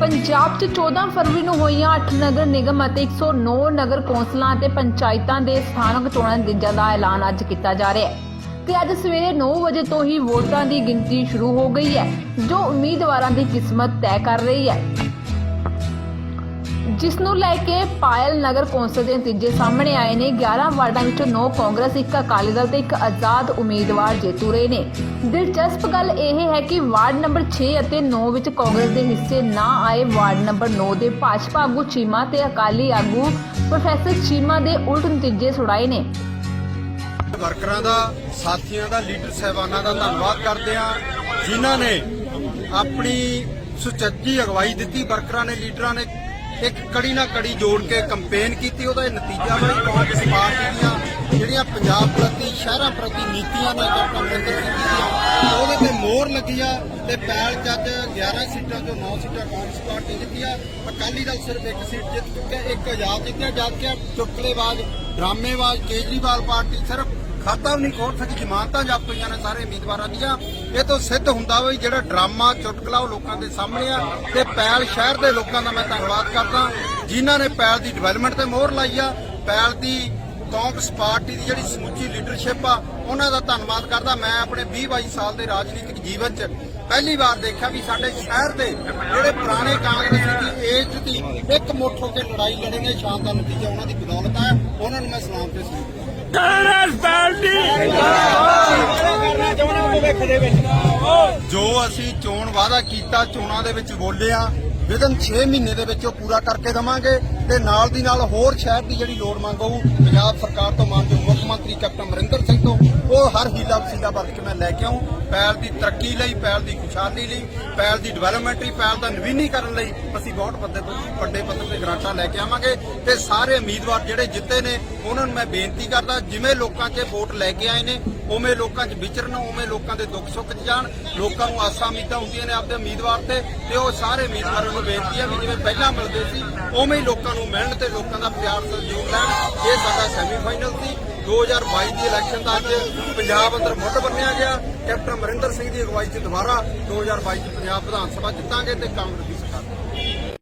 ਪੰਜਾਬ 'ਚ 14 ਫਰਵਰੀ ਨੂੰ ਹੋਈਆਂ 8 ਨਗਰ ਨਿਗਮ ਅਤੇ 109 ਨਗਰ ਕੌਂਸਲਾਂ ਅਤੇ ਪੰਚਾਇਤਾਂ ਦੇ ਸਥਾਨਕ ਚੋਣਾਂ ਦੇ ਨਤੀਜਿਆਂ ਦਾ ਐਲਾਨ ਅੱਜ ਕੀਤਾ ਜਾ ਰਿਹਾ ਹੈ। ਤੇ ਅੱਜ ਸਵੇਰੇ 9 ਵਜੇ ਤੋਂ ਹੀ ਵੋਟਾਂ ਦੀ ਗਿਣਤੀ ਸ਼ੁਰੂ ਹੋ ਗਈ ਹੈ, ਜੋ ਉਮੀਦਵਾਰਾਂ ਦੀ ਕਿਸਮਤ ਤੈਅ ਕਰ ਰਹੀ ਹੈ। ਜਿਸ ਨੂੰ ਲੈ ਕੇ ਪਾਇਲ ਨਗਰ ਕੌਂਸਲ ਦੇ ਨਤੀਜੇ ਸਾਹਮਣੇ ਆਏ ਨੇ। 11 ਵਾਰਡਾਂ ਵਿੱਚੋਂ 9 ਕਾਂਗਰਸ, ਇੱਕ ਅਕਾਲੀ ਦਲ ਤੇ ਇੱਕ ਆਜ਼ਾਦ ਉਮੀਦਵਾਰ ਜੇਤੂ ਰਹੇ ਨੇ। ਦਿਲਚਸਪ ਗੱਲ ਇਹ ਹੈ ਕਿ ਵਾਰਡ ਨੰਬਰ 6 ਅਤੇ 9 ਵਿੱਚ ਕਾਂਗਰਸ ਦੇ ਹਿੱਸੇ ਨਾ ਆਏ ਵਾਰਡ ਨੰਬਰ 9 ਦੇ ਭਾਜਪਾ ਆਗੂ ਚੀਮਾ ਤੇ ਅਕਾਲੀ ਆਗੂ ਪ੍ਰੋਫੈਸਰ ਚੀਮਾ ਦੇ ਉਲਟ ਨਤੀਜੇ ਸੁਣਾਏ ਨੇ। ਵਰਕਰਾਂ ਦਾ, ਸਾਥੀਆਂ ਦਾ, ਲੀਡਰ ਸਹਿਬਾਨਾਂ ਦਾ ਧੰਨਵਾਦ ਕਰਦੇ ਹਾਂ, ਜਿਨ੍ਹਾਂ ਨੇ ਆਪਣੀ ਸੁਚੱਜੀ ਅਗਵਾਈ ਦਿੱਤੀ। ਵਰਕਰਾਂ ਨੇ, ਲੀਡਰਾਂ ਨੇ ਇੱਕ ਕੜੀ ਨਾ ਕੜੀ ਜੋੜ ਕੇ ਕੰਪੇਨ ਕੀਤੀ, ਉਹਦਾ ਇਹ ਨਤੀਜਾ ਵਾ ਜੀ ਕਾਂਗਰਸ ਪਾਰਟੀ ਦੀਆਂ ਜਿਹੜੀਆਂ ਪੰਜਾਬ ਪ੍ਰਤੀ, ਸ਼ਹਿਰਾਂ ਪ੍ਰਤੀ ਨੀਤੀਆਂ ਨੇ ਕੈਪਟਨ ਅਮਰਿੰਦਰ ਸਿੰਘ ਦੀਆਂ ਉਹਦੇ ਤੇ ਮੋਹਰ ਲੱਗੀ ਆ ਤੇ ਪੈਲ ਜੱਜ 11 ਸੀਟਾਂ ਤੋਂ 9 ਸੀਟਾਂ ਕਾਂਗਰਸ ਪਾਰਟੀ ਜਿੱਤੀ ਆ ਅਕਾਲੀ ਦਲ ਸਿਰਫ ਇੱਕ ਸੀਟ ਜਿੱਤ ਚੁੱਕਿਆ, ਇੱਕ ਆਜ਼ਾਦ ਜਿੱਤਿਆ ਜਦ ਕਿ ਚੁਟਕਲੇਬਾਜ਼, ਡਰਾਮੇਬਾਜ਼, ਕੇਜਰੀਵਾਲ ਪਾਰਟੀ ਸਿਰਫ ਖਾਤਾ ਵੀ ਨਹੀਂ ਖੋਲ ਸਕੀ ਜ਼ਮਾਨਤਾਂ ਜ਼ਬਤ ਹੋਈਆਂ ਨੇ ਸਾਰੇ ਉਮੀਦਵਾਰਾਂ ਦੀਆਂ। ਇਹ ਤੋਂ ਸਿੱਧ ਹੁੰਦਾ ਵੀ ਜਿਹੜਾ ਡਰਾਮਾ, ਚੁਟਕਲਾ ਉਹ ਲੋਕਾਂ ਦੇ ਸਾਹਮਣੇ ਆ ਤੇ ਪੈਲ ਸ਼ਹਿਰ ਦੇ ਲੋਕਾਂ ਦਾ ਮੈਂ ਧੰਨਵਾਦ ਕਰਦਾ। ਜਿਨ੍ਹਾਂ ਨੇ ਪੈਲ ਦੀ ਡਿਵੈਲਪਮੈਂਟ ਤੇ ਮੋਹਰ ਲਾਈ ਆ, ਪੈਲ ਦੀ ਕਾਂਗਰਸ ਪਾਰਟੀ ਦੀ ਜਿਹੜੀ ਸਮੁੱਚੀ ਲੀਡਰਸ਼ਿਪ ਆ, ਉਹਨਾਂ ਦਾ ਧੰਨਵਾਦ ਕਰਦਾ। ਮੈਂ ਆਪਣੇ 20 22 ਸਾਲ ਦੇ ਰਾਜਨੀਤਿਕ ਜੀਵਨ 'ਚ ਪਹਿਲੀ ਵਾਰ ਦੇਖਿਆ ਵੀ ਸਾਡੇ ਸ਼ਹਿਰ ਦੇ ਜਿਹੜੇ ਪੁਰਾਣੇ ਕਾਂਗਰਸ ਦੀ ਏਜ ਦੀ ਇੱਕ ਮੁੱਠ ਹੋ ਕੇ ਲੜਾਈ ਲੜੇ ਨੇ ਸ਼ਾਨਦਾਰ ਨਤੀਜਾ ਉਹਨਾਂ ਦੀ ਬਦੌਲਤ ਹੈ ਉਹਨਾਂ ਨੂੰ ਮੈਂ ਸਲਾਮ ਤੇ ਸਲੂਟ ਜੋ ਅਸੀਂ ਚੋਣ ਵਾਅਦਾ ਕੀਤਾ, ਚੋਣਾਂ ਦੇ ਵਿੱਚ ਬੋਲੇ ਆ ਵਿਦਨ 6 ਮਹੀਨੇ ਦੇ ਵਿੱਚ ਉਹ ਪੂਰਾ ਕਰਕੇ ਦਵਾਂਗੇ। ਤੇ ਨਾਲ ਦੀ ਨਾਲ ਹੋਰ ਸ਼ਹਿਰ ਦੀ ਜਿਹੜੀ ਲੋੜ ਮੰਗ ਹੋਊ, ਪੰਜਾਬ ਸਰਕਾਰ ਤੋਂ ਮਾਨਯੋਗ ਮੁੱਖ ਮੰਤਰੀ ਕੈਪਟਨ ਅਮਰਿੰਦਰ ਸਿੰਘ ਤੋਂ, ਉਹ ਹਰ ਹੀਲਾ ਵਸੀਲਾ ਵਰਤ ਕੇ ਮੈਂ ਲੈ ਕੇ ਆਉਂ ਪੈਲ ਦੀ ਤਰੱਕੀ ਲਈ, ਪੈਲ ਦੀ ਖੁਸ਼ਹਾਲੀ ਲਈ, ਪੈਲ ਦੀ ਡਿਵੈਲਪਮੈਂਟ ਲਈ, ਪੈਲ ਦਾ ਨਵੀਨੀਕਰਨ ਲਈ ਅਸੀਂ ਬਹੁਤ ਪੱਧਰ ਤੋਂ ਵੱਡੇ ਪੱਧਰ ਤੇ ਗ੍ਰਾਂਟਾਂ ਲੈ ਕੇ ਆਵਾਂਗੇ ਤੇ ਸਾਰੇ ਉਮੀਦਵਾਰ ਜਿਹੜੇ ਜਿੱਤੇ ਨੇ, ਉਹਨਾਂ ਨੂੰ ਮੈਂ ਬੇਨਤੀ ਕਰਦਾ, ਜਿਵੇਂ ਲੋਕਾਂ 'ਚ ਵੋਟ ਲੈ ਕੇ ਆਏ ਨੇ, ਉਵੇਂ ਲੋਕਾਂ 'ਚ ਵਿਚਰਨ, ਉਵੇਂ ਲੋਕਾਂ ਦੇ ਦੁੱਖ ਸੁੱਖ 'ਚ ਜਾਣ, ਲੋਕਾਂ ਨੂੰ ਆਸਾਂ ਉਮੀਦਾਂ ਹੁੰਦੀਆਂ ਨੇ ਆਪਦੇ ਉਮੀਦਵਾਰ ਤੇ ਤੇ ਉਹ ਸਾਰੇ ਉਮੀਦਵਾਰਾਂ ਨੂੰ ਬੇਨਤੀ ਹੈ ਵੀ ਜਿਵੇਂ ਪਹਿਲਾਂ ਮਿਲਦੇ ਸੀ, ਉਵੇਂ ਹੀ ਲੋਕਾਂ ਨੂੰ ਮਿਲਣ ਤੇ ਲੋਕਾਂ ਦਾ ਪਿਆਰ ਸਹਿਯੋਗ ਲੈਣ। ਇਹ ਸਾਡਾ ਸੈਮੀਫਾਈਨਲ ਸੀ। 2022 ਦੀ ਇਲੈਕਸ਼ਨ ਦਾ ਅੱਜ ਪੰਜਾਬ ਅੰਦਰ ਮੁੱਢ ਬੰਨਿਆ ਗਿਆ। ਕੈਪਟਨ ਅਮਰਿੰਦਰ ਸਿੰਘ ਦੀ ਅਗਵਾਈ 'ਚ ਦੁਬਾਰਾ 2022 'ਚ ਪੰਜਾਬ ਵਿਧਾਨ ਸਭਾ ਜਿੱਤਾਂਗੇ ਤੇ ਕਾਂਗਰਸ ਦੀ ਸਰਕਾਰ